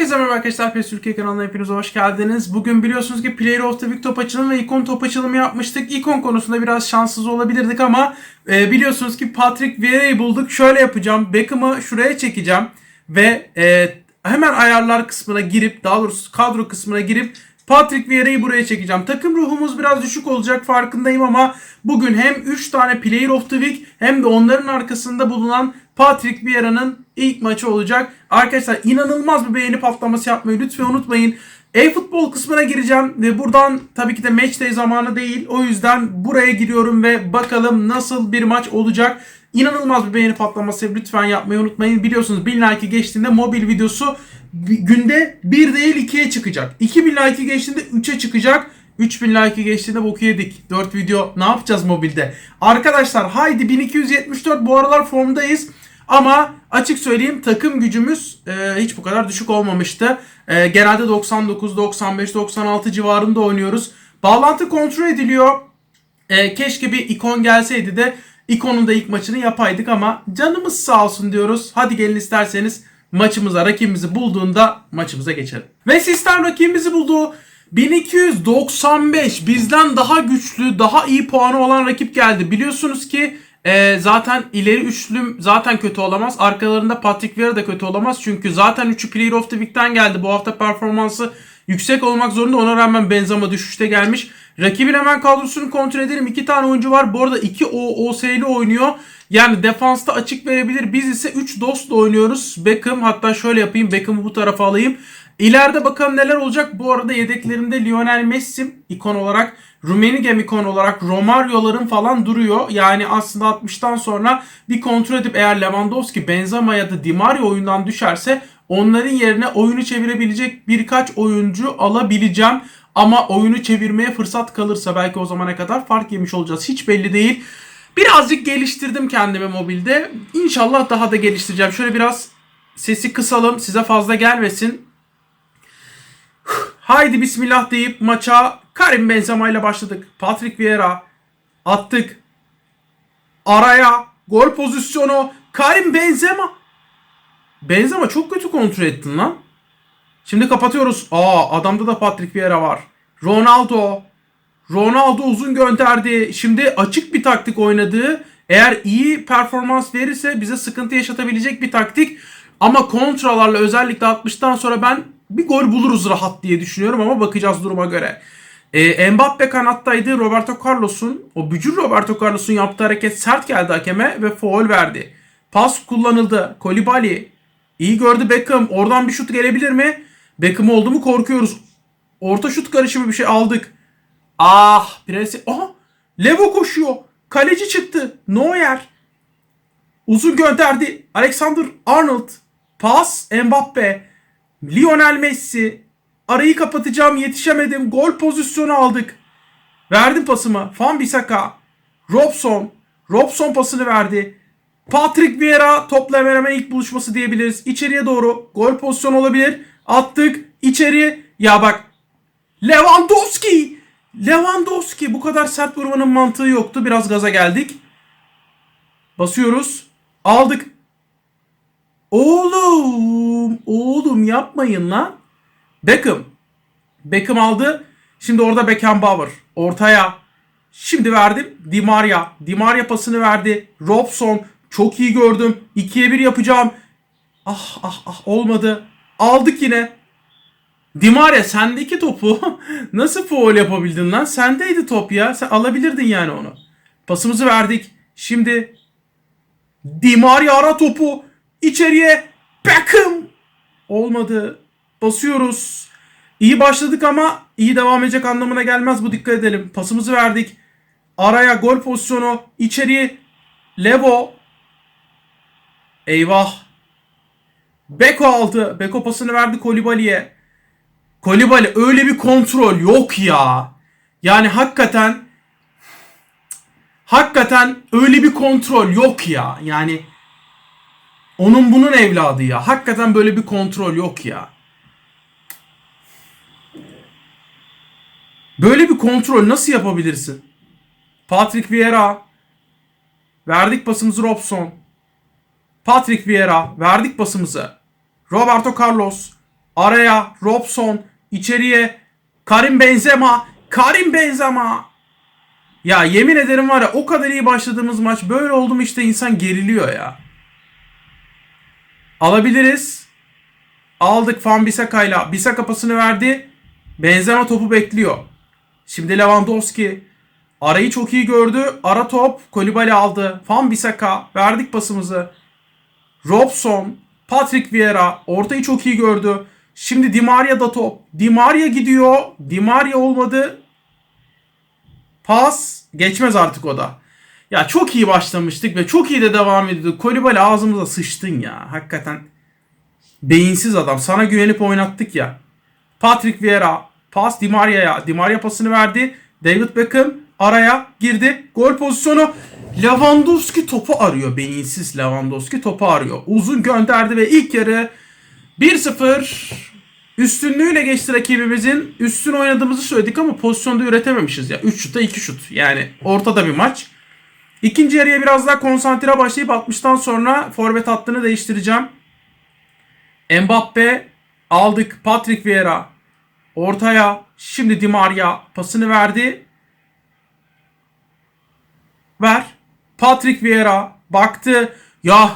Herkese merhaba arkadaşlar. PES Türkiye kanalına hepiniz hoş geldiniz. Bugün biliyorsunuz ki Player of the Week top açılımı ve ikon top açılımı yapmıştık. İkon konusunda biraz şanssız olabilirdik ama e, biliyorsunuz ki Patrick Vieira'yı bulduk. Şöyle yapacağım. Beckham'ı şuraya çekeceğim ve e, hemen ayarlar kısmına girip daha doğrusu kadro kısmına girip Patrick Vieira'yı buraya çekeceğim. Takım ruhumuz biraz düşük olacak farkındayım ama bugün hem 3 tane Player of the Week hem de onların arkasında bulunan Patrick Vieira'nın ilk maçı olacak. Arkadaşlar inanılmaz bir beğeni patlaması yapmayı lütfen unutmayın. E-futbol kısmına gireceğim ve buradan tabii ki de match day zamanı değil. O yüzden buraya giriyorum ve bakalım nasıl bir maç olacak. İnanılmaz bir beğeni patlaması lütfen yapmayı unutmayın. Biliyorsunuz 1000 like geçtiğinde mobil videosu günde 1 değil 2'ye çıkacak. 2000 like geçtiğinde 3'e çıkacak. 3000 like geçtiğinde boku yedik. 4 video ne yapacağız mobilde? Arkadaşlar haydi 1274 bu aralar formdayız. Ama açık söyleyeyim takım gücümüz e, hiç bu kadar düşük olmamıştı. E, genelde 99, 95, 96 civarında oynuyoruz. Bağlantı kontrol ediliyor. E, keşke bir ikon gelseydi de ikonun da ilk maçını yapaydık ama canımız sağ olsun diyoruz. Hadi gelin isterseniz maçımıza rakibimizi bulduğunda maçımıza geçelim. Ve sistem rakibimizi buldu. 1295 bizden daha güçlü, daha iyi puanı olan rakip geldi. Biliyorsunuz ki e, zaten ileri üçlüm zaten kötü olamaz. Arkalarında Patrick Vieira da kötü olamaz. Çünkü zaten 3'ü Player of the Week'ten geldi. Bu hafta performansı yüksek olmak zorunda. Ona rağmen Benzema düşüşte gelmiş. Rakibin hemen kadrosunu kontrol edelim. İki tane oyuncu var. Bu arada iki OOS'li oynuyor. Yani defansta açık verebilir. Biz ise 3 dostla oynuyoruz. Beckham hatta şöyle yapayım. Beckham'ı bu tarafa alayım. İleride bakalım neler olacak. Bu arada yedeklerimde Lionel Messi ikon olarak, Rummenigge ikon olarak Romario'ların falan duruyor. Yani aslında 60'tan sonra bir kontrol edip eğer Lewandowski, Benzema ya da Di Maria oyundan düşerse onların yerine oyunu çevirebilecek birkaç oyuncu alabileceğim. Ama oyunu çevirmeye fırsat kalırsa belki o zamana kadar fark yemiş olacağız. Hiç belli değil. Birazcık geliştirdim kendimi mobilde. İnşallah daha da geliştireceğim. Şöyle biraz sesi kısalım size fazla gelmesin. Haydi bismillah deyip maça Karim Benzema ile başladık. Patrick Vieira attık. Araya gol pozisyonu Karim Benzema. Benzema çok kötü kontrol ettin lan. Şimdi kapatıyoruz. Aa adamda da Patrick Vieira var. Ronaldo. Ronaldo uzun gönderdi. Şimdi açık bir taktik oynadığı. Eğer iyi performans verirse bize sıkıntı yaşatabilecek bir taktik. Ama kontralarla özellikle 60'tan sonra ben bir gol buluruz rahat diye düşünüyorum ama bakacağız duruma göre. E, Mbappe kanattaydı. Roberto Carlos'un o bücür Roberto Carlos'un yaptığı hareket sert geldi hakeme ve foul verdi. Pas kullanıldı. Kolibali iyi gördü Beckham. Oradan bir şut gelebilir mi? Beckham oldu mu korkuyoruz. Orta şut karışımı bir şey aldık. Ah Presi. Aha Levo koşuyor. Kaleci çıktı. Neuer. Uzun gönderdi. Alexander Arnold. Pas Mbappe. Lionel Messi. Arayı kapatacağım yetişemedim. Gol pozisyonu aldık. Verdim pasımı. Van Bissaka. Robson. Robson pasını verdi. Patrick Vieira topla hemen ilk buluşması diyebiliriz. İçeriye doğru gol pozisyonu olabilir. Attık. içeri. Ya bak. Lewandowski. Lewandowski. Bu kadar sert vurmanın mantığı yoktu. Biraz gaza geldik. Basıyoruz. Aldık. Oğlum, oğlum yapmayın lan. Beckham. Beckham aldı. Şimdi orada Beckenbauer. Ortaya. Şimdi verdim. Di Maria. Di Maria pasını verdi. Robson. Çok iyi gördüm. 2'ye 1 yapacağım. Ah ah ah olmadı. Aldık yine. Di Maria sendeki topu nasıl foul yapabildin lan? Sendeydi top ya. Sen alabilirdin yani onu. Pasımızı verdik. Şimdi Di Maria ara topu. İçeriye Beckham. Olmadı. Basıyoruz. İyi başladık ama iyi devam edecek anlamına gelmez bu dikkat edelim. Pasımızı verdik. Araya gol pozisyonu. İçeriye Levo. Eyvah. Beko aldı. Beko pasını verdi Kolibali'ye. Kolibali öyle bir kontrol yok ya. Yani hakikaten hakikaten öyle bir kontrol yok ya. Yani onun bunun evladı ya. Hakikaten böyle bir kontrol yok ya. Böyle bir kontrol nasıl yapabilirsin? Patrick Vieira. Verdik pasımızı Robson. Patrick Vieira. Verdik pasımızı. Roberto Carlos. Araya Robson. içeriye Karim Benzema. Karim Benzema. Ya yemin ederim var ya o kadar iyi başladığımız maç böyle oldu mu işte insan geriliyor ya. Alabiliriz. Aldık Van Bissaka'yla. Bissaka pasını verdi. Benzema topu bekliyor. Şimdi Lewandowski arayı çok iyi gördü. Ara top Kolibali aldı. Van Bissaka verdik pasımızı. Robson, Patrick Vieira ortayı çok iyi gördü. Şimdi Di Maria'da top. Di Maria gidiyor. Di Maria olmadı. Pas geçmez artık o da. Ya çok iyi başlamıştık ve çok iyi de devam ediyorduk. Kolibali ağzımıza sıçtın ya. Hakikaten beyinsiz adam. Sana güvenip oynattık ya. Patrick Vieira pas Di Maria'ya. Di Maria pasını verdi. David Beckham araya girdi. Gol pozisyonu. Lewandowski topu arıyor. Beyinsiz Lewandowski topu arıyor. Uzun gönderdi ve ilk yarı 1-0 üstünlüğüyle geçti rakibimizin. Üstün oynadığımızı söyledik ama pozisyonda üretememişiz ya. 3 şuta 2 şut. Yani ortada bir maç. İkinci yarıya biraz daha konsantre başlayıp 60'tan sonra forvet hattını değiştireceğim. Mbappe aldık. Patrick Vieira ortaya. Şimdi Di Maria pasını verdi. Ver. Patrick Vieira baktı. Ya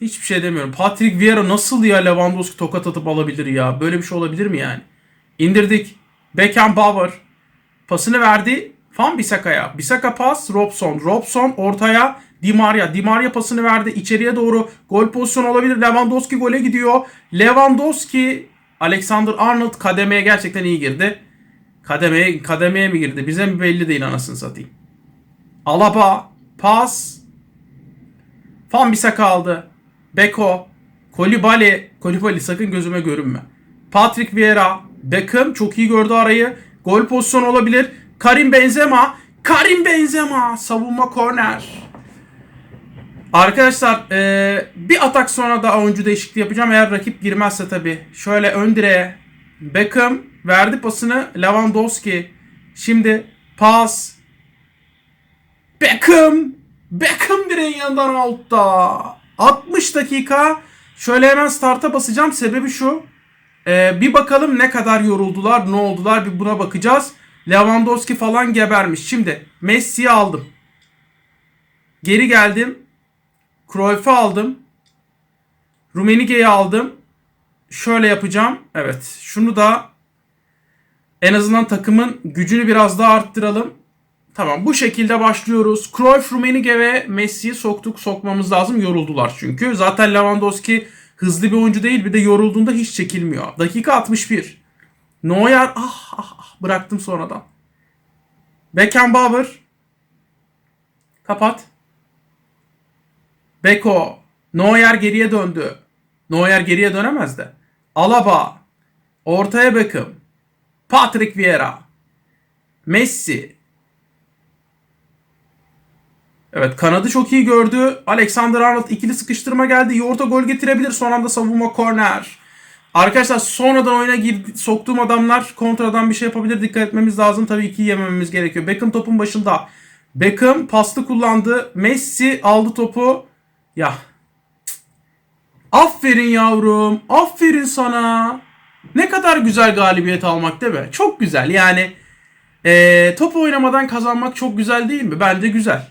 hiçbir şey demiyorum. Patrick Vieira nasıl ya Lewandowski tokat atıp alabilir ya? Böyle bir şey olabilir mi yani? İndirdik. Beckenbauer pasını verdi. Van Bissaka'ya. Bissaka pas. Robson. Robson ortaya. Di Maria. Di Maria pasını verdi. içeriye doğru gol pozisyonu olabilir. Lewandowski gole gidiyor. Lewandowski Alexander Arnold kademeye gerçekten iyi girdi. Kademeye, kademeye mi girdi? Bize mi belli değil anasını satayım. Alaba pas. Van Bissaka aldı. Beko. Kolibali. Kolibali sakın gözüme görünme. Patrick Vieira. Beckham çok iyi gördü arayı. Gol pozisyonu olabilir. Karim Benzema. Karim Benzema. Savunma korner. Arkadaşlar eee, bir atak sonra da oyuncu değişikliği yapacağım. Eğer rakip girmezse tabii. Şöyle ön direğe. Beckham verdi pasını. Lewandowski. Şimdi pas. Beckham. Beckham direğin yanından altta. 60 dakika. Şöyle hemen starta basacağım. Sebebi şu. Ee, bir bakalım ne kadar yoruldular, ne oldular bir buna bakacağız. Lewandowski falan gebermiş. Şimdi Messi'yi aldım. Geri geldim. Cruyff'u aldım. Rummenigge'yi aldım. Şöyle yapacağım. Evet. Şunu da en azından takımın gücünü biraz daha arttıralım. Tamam bu şekilde başlıyoruz. Cruyff, Rummenigge ve Messi'yi soktuk sokmamız lazım. Yoruldular çünkü. Zaten Lewandowski hızlı bir oyuncu değil bir de yorulduğunda hiç çekilmiyor. Dakika 61. Neuer ah, ah, ah bıraktım sonradan. Beckenbauer. Kapat. Beko. Neuer geriye döndü. Neuer geriye dönemez de. Alaba. Ortaya Beckham. Patrick Vieira. Messi. Evet kanadı çok iyi gördü. Alexander Arnold ikili sıkıştırma geldi. İyi gol getirebilir. Son anda savunma korner. Arkadaşlar sonradan oyuna girdi, soktuğum adamlar kontradan bir şey yapabilir. Dikkat etmemiz lazım. Tabii ki yemememiz gerekiyor. Beckham topun başında. Beckham paslı kullandı. Messi aldı topu. Ya. Aferin yavrum. Aferin sana. Ne kadar güzel galibiyet almak değil mi? Çok güzel. Yani ee, top oynamadan kazanmak çok güzel değil mi? Bence güzel.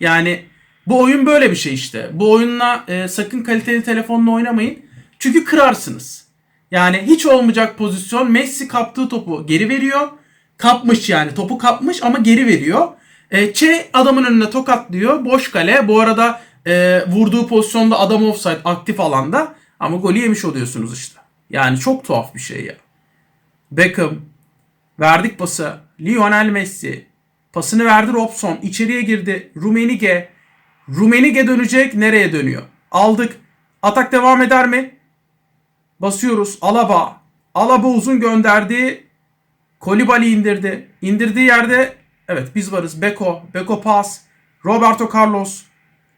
Yani bu oyun böyle bir şey işte. Bu oyunla e, sakın kaliteli telefonla oynamayın. Çünkü kırarsınız. Yani hiç olmayacak pozisyon Messi kaptığı topu geri veriyor. Kapmış yani topu kapmış ama geri veriyor. E, Çe adamın önüne tokatlıyor. Boş kale. Bu arada e, vurduğu pozisyonda adam offside aktif alanda. Ama golü yemiş oluyorsunuz işte. Yani çok tuhaf bir şey ya. Beckham. Verdik pası. Lionel Messi. Pasını verdi Robson. içeriye girdi. Rumenige. Rumenige dönecek. Nereye dönüyor? Aldık. Atak devam eder mi? Basıyoruz. Alaba. Alaba uzun gönderdi. Kolibali indirdi. İndirdiği yerde evet biz varız. Beko. Beko pas. Roberto Carlos.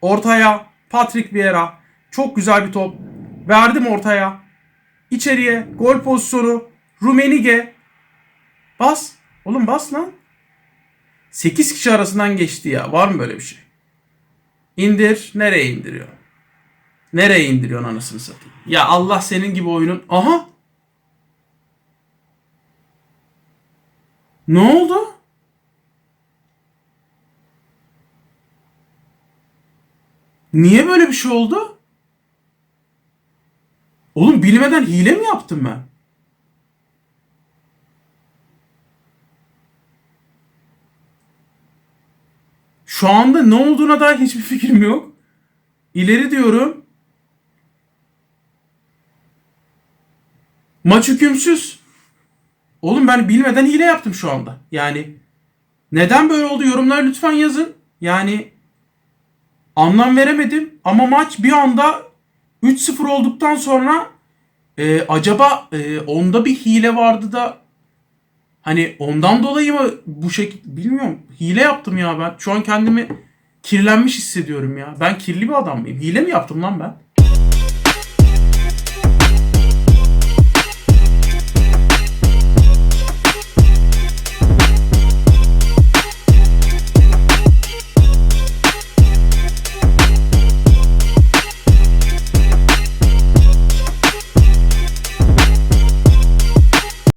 Ortaya Patrick Vieira. Çok güzel bir top. Verdim ortaya. İçeriye gol pozisyonu. Rumenige. Bas. Oğlum bas lan. 8 kişi arasından geçti ya. Var mı böyle bir şey? İndir. Nereye indiriyor? Nereye indiriyorsun anasını satayım? Ya Allah senin gibi oyunun... Aha! Ne oldu? Niye böyle bir şey oldu? Oğlum bilmeden hile mi yaptım ben? Şu anda ne olduğuna dair hiçbir fikrim yok. İleri diyorum. Maç hükümsüz. Oğlum ben bilmeden hile yaptım şu anda. Yani neden böyle oldu yorumlara lütfen yazın. Yani anlam veremedim ama maç bir anda 3-0 olduktan sonra e, acaba e, onda bir hile vardı da hani ondan dolayı mı bu şekilde bilmiyorum. Hile yaptım ya ben. Şu an kendimi kirlenmiş hissediyorum ya. Ben kirli bir adam mıyım? Hile mi yaptım lan ben?